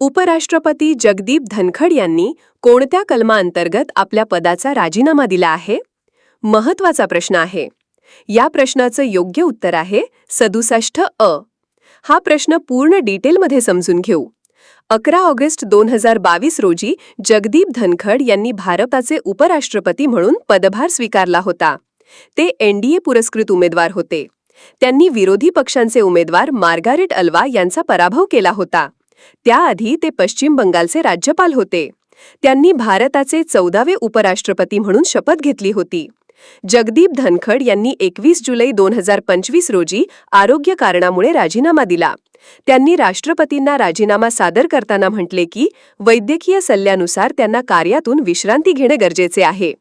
उपराष्ट्रपती जगदीप धनखड यांनी कोणत्या कलमाअंतर्गत आपल्या पदाचा राजीनामा दिला आहे? महत्त्वाचा प्रश्न आहे. या प्रश्नाचं योग्य उत्तर आहे सदुसष्ट अ. हा प्रश्न पूर्ण डिटेलमध्ये समजून घेऊ. अकरा ऑगस्ट दोन हजार बावीस रोजी जगदीप धनखड यांनी भारताचे उपराष्ट्रपती म्हणून पदभार स्वीकारला होता. ते एनडीए पुरस्कृत उमेदवार होते. त्यांनी विरोधी पक्षांचे उमेदवार मार्गारेट अल्वा यांचा पराभव केला होता. त्याआधी ते पश्चिम बंगालचे राज्यपाल होते. त्यांनी भारताचे चौदावे उपराष्ट्रपती म्हणून शपथ घेतली होती. जगदीप धनखड यांनी एकवीस जुलै दोन हजार पंचवीस रोजी आरोग्य कारणामुळे राजीनामा दिला. त्यांनी राष्ट्रपतींना राजीनामा सादर करताना म्हटले की वैद्यकीय सल्ल्यानुसार त्यांना कार्यातून विश्रांती घेणे गरजेचे आहे.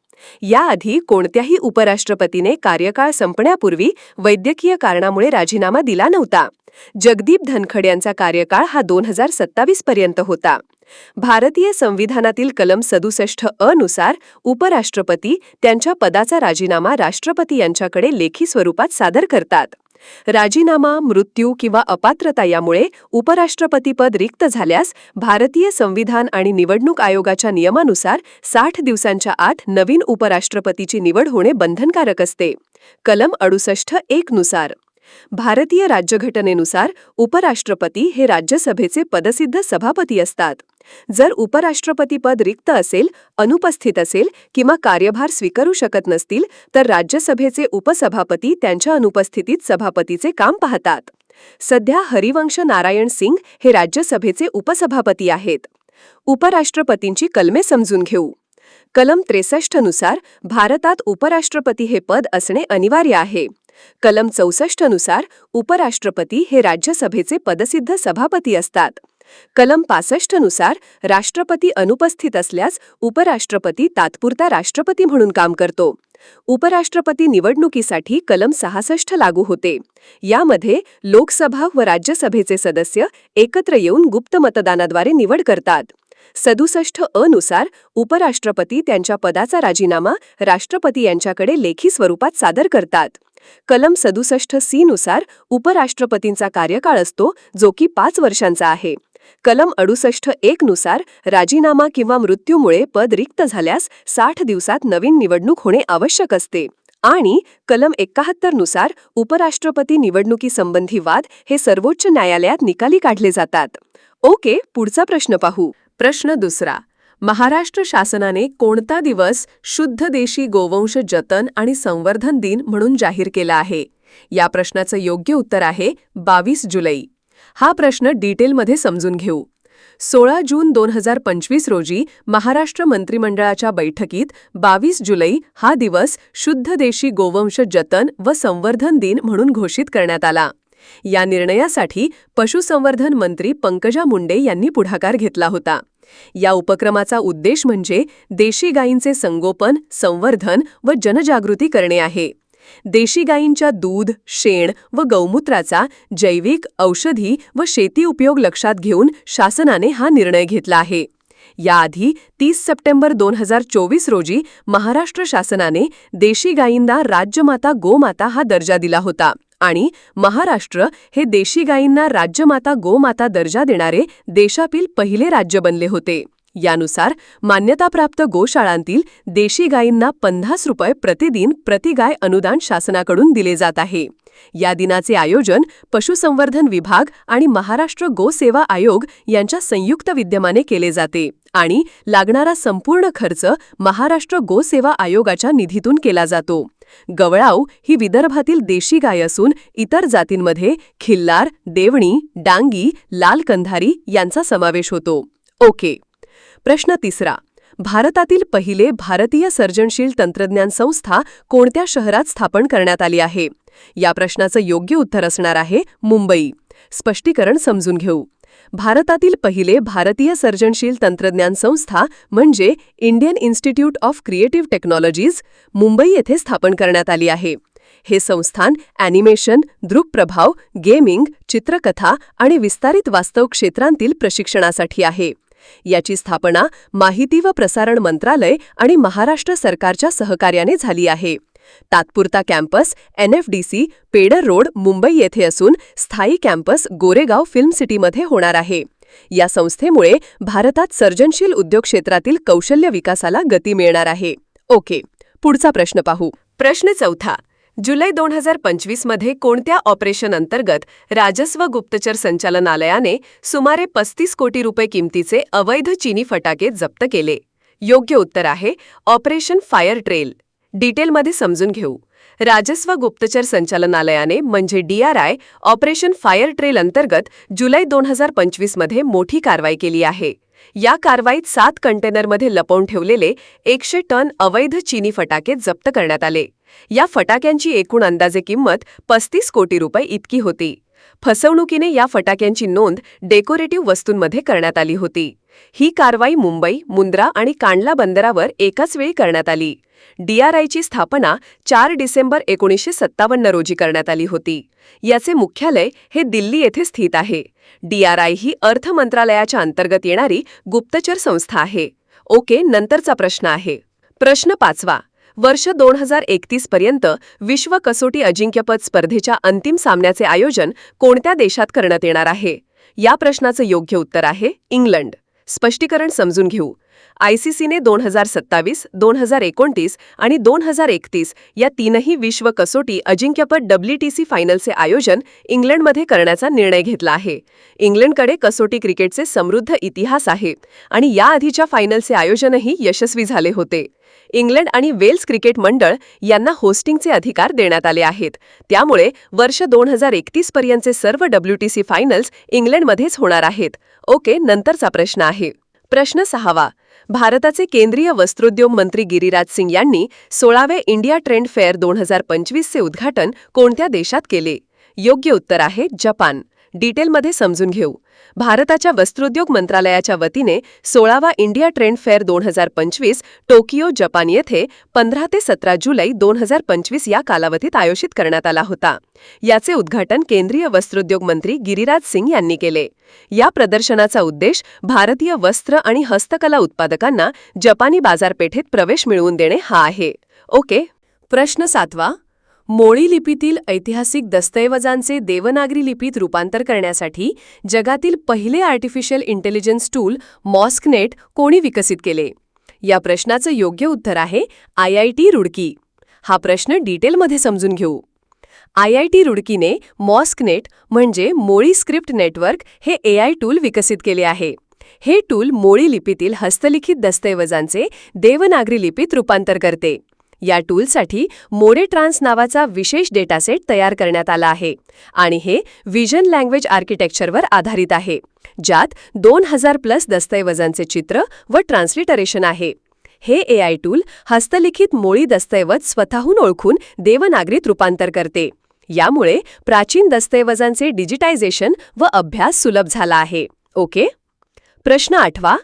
याआधी कोणत्याही उपराष्ट्रपतीने कार्यकाळ संपण्यापूर्वी वैद्यकीय कारणामुळे राजीनामा दिला नव्हता. जगदीप धनखड यांचा कार्यकाळ हा दोन हजार सत्तावीस पर्यंत होता. भारतीय संविधानातील कलम सदुसष्ट अ नुसार उपराष्ट्रपती त्यांच्या पदाचा राजीनामा राष्ट्रपती यांच्याकडे लेखी स्वरूपात सादर करतात. राजीनामा मृत्यू किंवा अपात्रता यामुळे उपराष्ट्रपतीपद रिक्त झाल्यास भारतीय संविधान आणि निवडणूक आयोगाच्या नियमानुसार साठ दिवसांच्या आत नवीन उपराष्ट्रपतीची निवड होणे बंधनकारक असते. कलम अडुसष्ट एक नुसार भारतीय राज्यघटनेनुसार उपराष्ट्रपती हे राज्यसभेचे पदसिद्ध सभापती असतात. जर उपराष्ट्रपतीपद रिक्त असेल अनुपस्थित असेल किंवा कार्यभार स्वीकारू शकत नसतील तर राज्यसभेचे उपसभापती त्यांच्या अनुपस्थितीत सभापतीचे काम पाहतात. सध्या हरिवंश नारायण सिंग हे राज्यसभेचे उपसभापती आहेत. उपराष्ट्रपतींची कलमे समजून घेऊ. कलम त्रेसष्टनुसार भारतात उपराष्ट्रपती हे पद असणे अनिवार्य आहे. कलम चौसष्टनुसार उपराष्ट्रपती हे राज्यसभेचे पदसिद्ध सभापती असतात. कलम पासष्टनुसार राष्ट्रपती अनुपस्थित असल्यास उपराष्ट्रपती तात्पुरता राष्ट्रपती म्हणून काम करतो. उपराष्ट्रपती निवडणुकीसाठी कलम सहासष्ट लागू होते. यामध्ये लोकसभा व राज्यसभेचे सदस्य एकत्र येऊन गुप्त मतदानाद्वारे निवड करतात. सदुसष्ट अ नुसार उपराष्ट्रपती त्यांच्या पदाचा राजीनामा राष्ट्रपती यांच्याकडे लेखी स्वरूपात सादर करतात. कलम सदुसष्ट सी नुसार उपराष्ट्रपतींचा कार्यकाळ असतो जो की पाच वर्षांचा आहे. कलम अडुसष्ट एक नुसार राजीनामा किंवा मृत्यूमुळे पद रिक्त झाल्यास साठ दिवसात नवीन निवडणूक होणे आवश्यक असते. आणि कलम एकाहत्तरनुसार उपराष्ट्रपती निवडणुकीसंबंधी वाद हे सर्वोच्च न्यायालयात निकाली काढले जातात. ओके पुढचा प्रश्न पाहू. प्रश्न दुसरा. महाराष्ट्र शासनाने कोणता दिवस शुद्ध देशी गोवंश जतन आणि संवर्धन दिन म्हणून जाहीर केला आहे? या प्रश्नाचं योग्य उत्तर आहे बावीस जुलै. हा प्रश्न डिटेलमध्ये समजून घेऊ. सोळा जून दोन हजार पंचवीस रोजी महाराष्ट्र मंत्रिमंडळाच्या बैठकीत बावीस जुलै हा दिवस शुद्ध देशी गोवंश जतन व संवर्धन दिन म्हणून घोषित करण्यात आला. या निर्णयासाठी पशुसंवर्धन मंत्री पंकजा मुंडे यांनी पुढाकार घेतला होता. या उपक्रमाचा उद्देश म्हणजे देशी गायींचे संगोपन संवर्धन व जनजागृती करणे आहे. देशी गायींच्या दूध शेण व गौमूत्राचा जैविक औषधी व शेती उपयोग लक्षात घेऊन शासनाने हा निर्णय घेतला आहे. याआधी तीस सप्टेंबर दोन हजार चोवीस रोजी महाराष्ट्र शासनाने देशी गायींना राज्यमाता गोमाता हा दर्जा दिला होता. आणि महाराष्ट्र हे देशी गायींना राज्यमाता गोमाता दर्जा देणारे देशातील पहिले राज्य बनले होते. यानुसार मान्यताप्राप्त गोशाळांतील देशी गायींना पन्नास रुपये प्रतिदिन प्रतिगाय अनुदान शासनाकडून दिले जात आहे. या दिनाचे आयोजन पशुसंवर्धन विभाग आणि महाराष्ट्र गोसेवा आयोग यांच्या संयुक्त विद्यमाने केले जाते आणि लागणारा संपूर्ण खर्च महाराष्ट्र गोसेवा आयोगाच्या निधीतून केला जातो. गवळाव ही विदर्भातील देशी गाय असून इतर जातींमध्ये खिल्लार देवणी डांगी लाल कंधारी यांचा समावेश होतो. ओके. प्रश्न तिसरा. भारतातील पहिले भारतीय सर्जनशील तंत्रज्ञान संस्था कोणत्या शहरात स्थापन करण्यात आली आहे? या प्रश्नाचं योग्य उत्तर असणार आहे मुंबई. स्पष्टीकरण समजून घेऊ. भारतातील पहिले भारतीय सर्जनशील तंत्रज्ञान संस्था म्हणजे Indian Institute of Creative Technologies Mumbai येथे स्थापन करण्यात आली आहे. हे संस्थान ॲनिमेशन दृकप्रभाव गेमिंग चित्रकथा आणि विस्तारित वास्तव क्षेत्रांतील प्रशिक्षणासाठी आहे. याची स्थापना माहिती व प्रसारण मंत्रालय आणि महाराष्ट्र सरकारच्या सहकार्याने झाली आहे. तात्पुरता campus N F D C Peddar road Mumbai येथे असून स्थायी कॅम्पस गोरेगाव फिल्म सिटीमध्ये होणार आहे. या संस्थेमुळे भारतात सर्जनशील उद्योग क्षेत्रातील कौशल्य विकासाला गती मिळणार आहे. ओके पुढचा प्रश्न पाहू. प्रश्न चौथा. जुलै दोन हजार पंचवीसमध्ये कोणत्या ऑपरेशन अंतर्गत राजस्व गुप्तचर संचालनालयाने सुमारे पस्तीस कोटी रुपये किमतीचे अवैध चीनी फटाके जप्त केले? योग्य उत्तर आहे ऑपरेशन फायर ट्रेल. डिटेलमध्ये समजून घेऊ. राजस्व गुप्तचर संचालनालयाने म्हणजे डीआरआय ऑपरेशन फायर ट्रेल अंतर्गत जुलै दोन हजार पंचवीसमध्ये मोठी कारवाई केली आहे. या कारवाईत सात कंटेनरमध्ये लपवून ठेवलेले एकशे टन अवैध चीनी फटाके जप्त करण्यात आले. या फटाक्यांची एकूण अंदाजे किंमत पस्तीस कोटी रुपये इतकी होती. फसवणुकीने या फटाक्यांची नोंद डेकोरेटिव्ह वस्तूंमध्ये करण्यात आली होती. ही कारवाई मुंबई मुंद्रा आणि कांडला बंदरावर एकाच वेळी करण्यात आली. डीआरआयची स्थापना चार डिसेंबर एकोणीसशे सत्तावन्न रोजी करण्यात आली होती. याचे मुख्यालय हे दिल्ली येथे स्थित आहे. डीआरआय ही अर्थ मंत्रालयाच्या अंतर्गत येणारी गुप्तचर संस्था आहे. ओके नंतरचा प्रश्न आहे. प्रश्न पाचवा. वर्ष दोन हजार एकतीस पर्यंत विश्व कसोटी अजिंक्यपद स्पर्धेच्या अंतिम सामन्याचे आयोजन कोणत्या देशात करण्यात येणार आहे? या प्रश्नाचं योग्य उत्तर आहे इंग्लंड. स्पष्टीकरण समजून घेऊ. आयसीसीने दोन हजार सत्तावीस दोन हजार एकोणतीस आणि दोन हजार एकतीस या तीनही विश्व कसोटी अजिंक्यपद डब्ल्यूटीसी फायनलचे आयोजन इंग्लंडमध्ये करण्याचा निर्णय घेतला आहे. इंग्लंडकडे कसोटी क्रिकेटचे समृद्ध इतिहास आहे आणि याआधीच्या फायनलचे आयोजनही यशस्वी झाले होते. इंग्लंड आणि वेल्स क्रिकेट मंडळ यांना होस्टिंगचे अधिकार देण्यात आले आहेत. त्यामुळे वर्ष दोन हजार एकतीस पर्यंतचे सर्व डब्ल्यूटीसी फायनल्स इंग्लंडमध्येच होणार आहेत. ओके नंतरचा प्रश्न आहे. प्रश्न सहावा. भारताचे केंद्रीय वस्त्रोद्योग मंत्री गिरिराज सिंग यांनी सोळावे इंडिया ट्रेंड फेअर दोन हजार पंचवीसचे उद्घाटन कोणत्या देशात केले? योग्य उत्तर आहे जपान. डिटेलमध्ये समजून घेऊ. भारताच्या वस्त्रोद्योग मंत्रालयाच्या वतीने सोळावा इंडिया ट्रेंड फेअर दोन हजार पंचवीस टोकियो जपान येथे पंधरा ते सतरा जुलै दोन हजार पंचवीस या कालावधीत आयोजित करण्यात आला होता. याचे उद्घाटन केंद्रीय वस्त्रोद्योग मंत्री गिरिराज सिंग यांनी केले. या प्रदर्शनाचा उद्देश भारतीय वस्त्र आणि हस्तकला उत्पादकांना जपानी बाजारपेठेत प्रवेश मिळवून देणे हा आहे. ओके. प्रश्न सातवा. मोळी लिपीतील ऐतिहासिक दस्तऐवजांचे देवनागरी लिपीत रूपांतर करण्यासाठी जगातील पहिले आर्टिफिशियल इंटेलिजन्स टूल मॉस्कनेट कोणी विकसित केले? या प्रश्नाचं योग्य उत्तर आहे आय आय टी रुडकी. हा प्रश्न डिटेलमध्ये समजून घेऊ. आय आय टी रुडकीने मॉस्कनेट म्हणजे मोळी स्क्रिप्ट नेटवर्क हे ए आय टूल विकसित केले आहे. हे टूल मोळी लिपीतील हस्तलिखित दस्तऐवजांचे देवनागरी लिपीत रूपांतर करते. या टूलसाठी मोडे ट्रान्स नावाचा विशेष डेटासेट तयार करण्यात आला आहे आणि हे व्हिजन लँग्वेज आर्किटेक्चरवर आधारित आहे ज्यात दोन हजार प्लस दस्तऐवजांचे चित्र व ट्रान्सलिटरेशन आहे. हे ए आय टूल हस्तलिखित मोळी दस्तऐवज स्वतःहून ओळखून देवनागरीत रूपांतर करते. यामुळे प्राचीन दस्तऐवजांचे डिजिटायझेशन व अभ्यास सुलभ झाला आहे. ओके? प्रश्न आठवा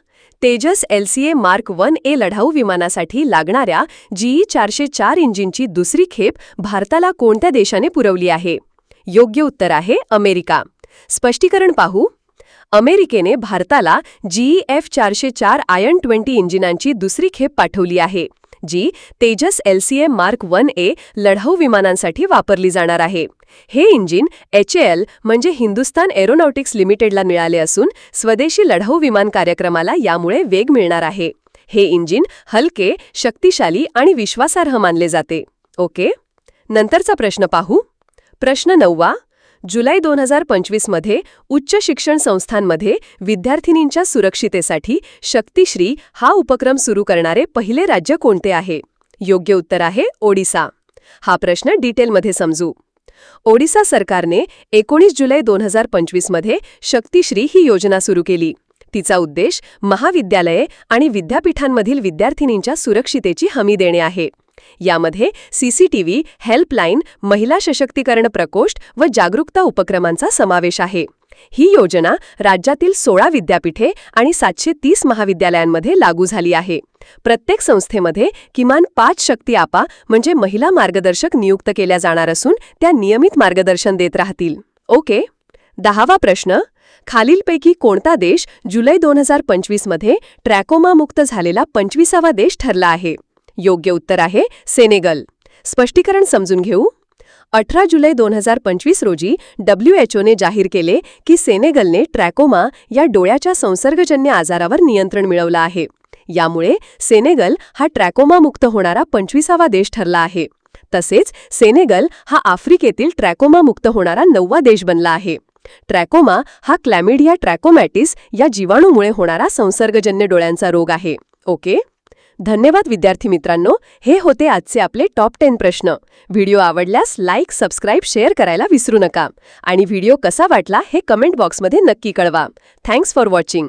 Tejas LCA mark one A लढाऊ विमानासाठी लागणाऱ्या जीई चारशे चार इंजिनची दुसरी खेप भारताला कोणत्या देशाने पुरवली आहे? योग्य उत्तर आहे अमेरिका. स्पष्टीकरण पाहू. अमेरिकेने भारताला जीई एफ चारशे चार आयन ट्वेंटी इंजिनांची दुसरी खेप पाठवली आहे. जी Tejas LCA mark one A लढाऊ विमानांसाठी वापरली जाणार आहे. हे इंजिन एच एल म्हणजे हिंदुस्तान एरोनॉटिक्स लिमिटेडला मिळाले असून स्वदेशी लढाऊ विमान कार्यक्रमाला यामुळे वेग मिळणार आहे. हे इंजिन हलके शक्तिशाली आणि विश्वासार्ह मानले जाते. ओके? नंतरचा प्रश्न पाहू. प्रश्न नववा जुलै दोन हजार पंचवीसमध्ये उच्च शिक्षण संस्थांमध्ये विद्यार्थिनींच्या सुरक्षितेसाठी शक्तिश्री हा उपक्रम सुरू करणारे पहिले राज्य कोणते आहे? योग्य उत्तर आहे ओडिसा. हा प्रश्न डिटेलमध्ये समजू. ओडिसा सरकारने एकोणीस जुलै दोन हजार पंचवीसमध्ये शक्तिश्री ही योजना सुरू केली. तिचा उद्देश महाविद्यालये आणि विद्यापीठांमधील विद्यार्थिनींच्या सुरक्षितेची हमी देणे आहे. यामध्ये सीसीटीव्ही हेल्पलाईन महिला सशक्तीकरण प्रकोष्ठ व जागरूकता उपक्रमांचा समावेश आहे. ही योजना राज्यातील सोळा विद्यापीठे आणि सातशे तीस महाविद्यालयांमध्ये लागू झाली आहे. प्रत्येक संस्थेमध्ये किमान पाच शक्ती आपा म्हणजे महिला मार्गदर्शक नियुक्त केल्या जाणार असून त्या नियमित मार्गदर्शन देत राहतील. ओके? दहावा प्रश्न. खालीलपैकी कोणता देश जुलै दोन हजार पंचवीसमध्ये ट्रॅकोमामुक्त झालेला पंचवीसावा देश ठरला आहे? योग्य उत्तर आहे सेनेगल. स्पष्टीकरण समजून घेऊ. अठरा जुलै दोन हजार पंचवीस रोजी डब्ल्यूएचओने जाहीर केले की सेनेगलने ट्रॅकोमा या डोळ्याच्या संसर्गजन्य आजारावर नियंत्रण मिळवलं आहे. यामुळे सेनेगल हा ट्रॅकोमामुक्त होणारा पंचवीसावा देश ठरला आहे. तसेच सेनेगल हा आफ्रिकेतील ट्रॅकोमामुक्त होणारा नववा देश बनला आहे. ट्रॅकोमा हा क्लॅमिडिया ट्रॅकोमॅटिस या जीवाणूमुळे होणारा संसर्गजन्य डोळ्यांचा रोग आहे. ओके? धन्यवाद विद्यार्थी मित्रांनो. हे होते आजचे आपले टॉप टेन प्रश्न. व्हिडिओ आवडल्यास लाईक सबस्क्राईब शेअर करायला विसरू नका. आणि व्हिडिओ कसा वाटला हे कमेंट बॉक्समध्ये नक्की कळवा. Thanks for watching